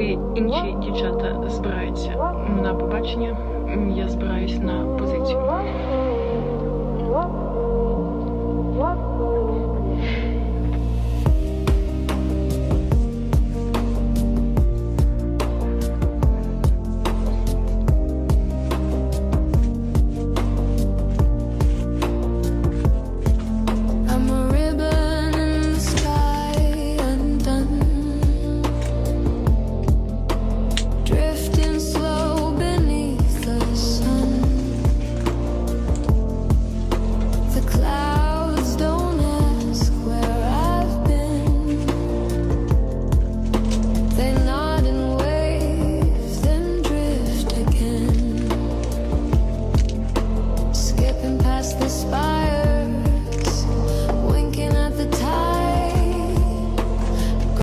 поки інші дівчата збираються на побачення, я збираюсь на позицію. past the spire.